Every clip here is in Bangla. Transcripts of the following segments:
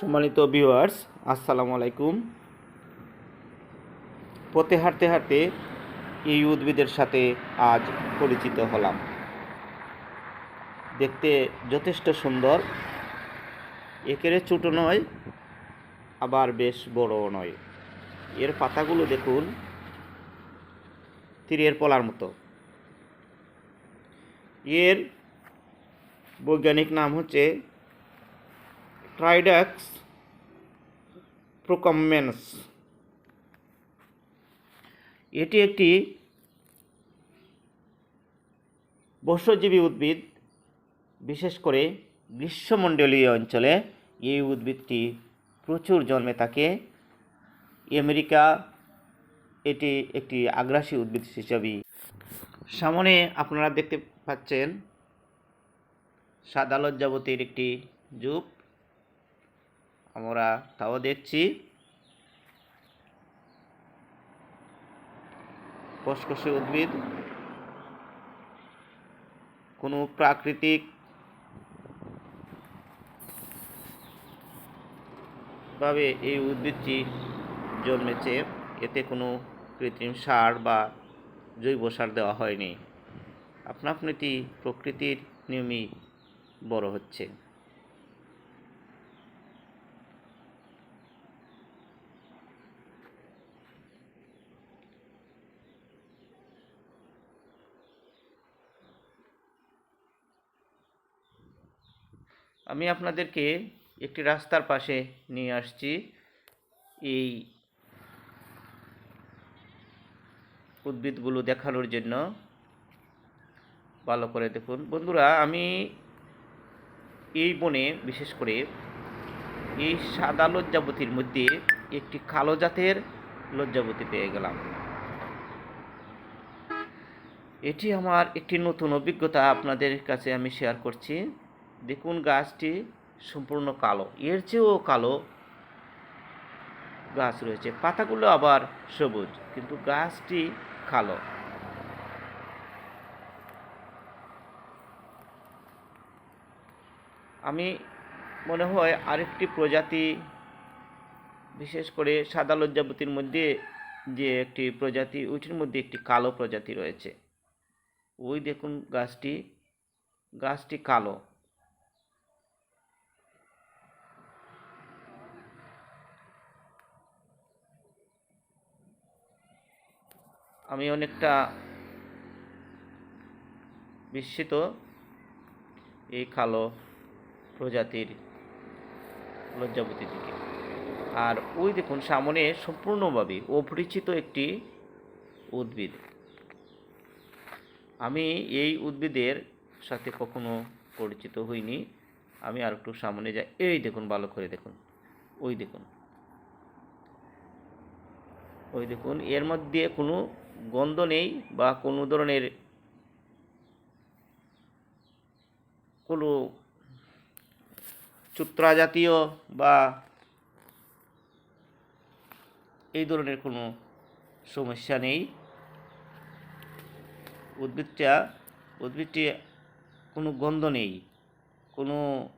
সম্মানিত ভিউয়ার্স আসসালামু আলাইকুম। পথে হাঁটতে হাঁটতে এই উদ্ভিদের সাথে আজ পরিচিত হলাম। দেখতে যথেষ্ট সুন্দর একেরে ছোটো নয়, আবার বেশ বড়ও নয়। এর পাতাগুলো দেখুন, তীরের পলার মতো। এর বৈজ্ঞানিক নাম হচ্ছে ট্রাইডাক্স প্রোকামেন্স এটি একটি বর্ষজীবী উদ্ভিদ, বিশেষ করে গ্রীষ্মমণ্ডলীয় অঞ্চলে এই উদ্ভিদটি প্রচুর জন্মে থাকে। আমেরিকা এটি একটি আগ্রাসী উদ্ভিদ হিসাবে। সামনে আপনারা দেখতে পাচ্ছেন সাদা লজ্জাবতীর একটি যুগ। আমরা তাও দেখছি। কসকসে উদ্ভিদ। কোনো প্রাকৃতিক ভাবে এই উদ্ভিদটি জন্মেছে, এতে কোনো কৃত্রিম সার বা জৈব সার দেওয়া হয়নি। আপনা আপনিটি প্রকৃতির নিয়মেই বড় হচ্ছে। আমি আপনাদেরকে একটি রাস্তার পাশে নিয়ে আসছি। এই উদ্ভিদগুলো দেখানোর জন্য। ভালো করে দেখুন। বন্ধুরা, আমি এই বনে, বিশেষ করে এই সাদা লজ্জাবতীর মধ্যে একটি কালো জাতের লজ্জাবতী পেয়ে গেলাম। এটি আমার একটি নতুন অভিজ্ঞতা আপনাদের কাছে আমি শেয়ার করছি। দেখুন গাছটি সম্পূর্ণ কালো। এর চেয়েও কালো গাছ রয়েছে। পাতাগুলো আবার সবুজ, কিন্তু গাছটি কালো। আমি মনে হয় আরেকটি প্রজাতি, বিশেষ করে সাদা লজ্জাবতীর মধ্যে যে একটি প্রজাতি, ওইটির মধ্যে একটি কালো প্রজাতি রয়েছে। ওই দেখুন গাছটি গাছটি কালো। আমি অনেকটা বিস্মিত এই কালো প্রজাতির লজ্জাবতী থেকে আর ওই দেখুন, সামনে সম্পূর্ণভাবে অপরিচিত একটি উদ্ভিদ। আমি এই উদ্ভিদের সাথে কখনো পরিচিত হইনি। আমি আর একটু সামনে যাই। এই দেখুন, ভালো করে দেখুন। ওই দেখুন। ওই দেখুন, এর মধ্যে কোনো গন্ধ নেই বা কোনো ধরনের কোনো চুত্রা জাতীয় বা এই ধরনের কোনো সমস্যা নেই। উদ্ভিদটা উদ্ভিদটি কোনো গন্ধ নেই, কোনো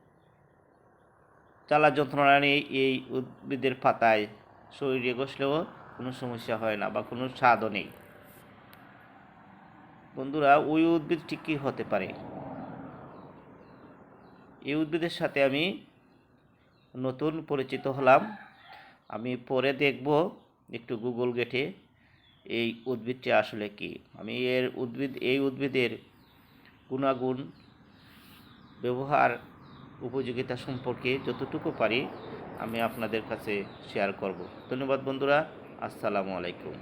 জ্বালা যন্ত্রণা নেই এই উদ্ভিদের পাতায়। শরীরে ঘষলেও কোনো সমস্যা হয় না বা কোনো স্বাদও নেই। বন্ধুরা, ওই উদ্ভিদটি কী হতে পারে? এই উদ্ভিদের সাথে আমি নতুন পরিচিত হলাম। আমি পরে দেখব একটু গুগল গেটে এই উদ্ভিদটি আসলে কি। আমি এর উদ্ভিদ এই উদ্ভিদের গুণাগুণ, ব্যবহার, উপযোগিতা সম্পর্কে যতটুকু পারি আমি আপনাদের কাছে শেয়ার করব। ধন্যবাদ বন্ধুরা, আসসালামু আলাইকুম।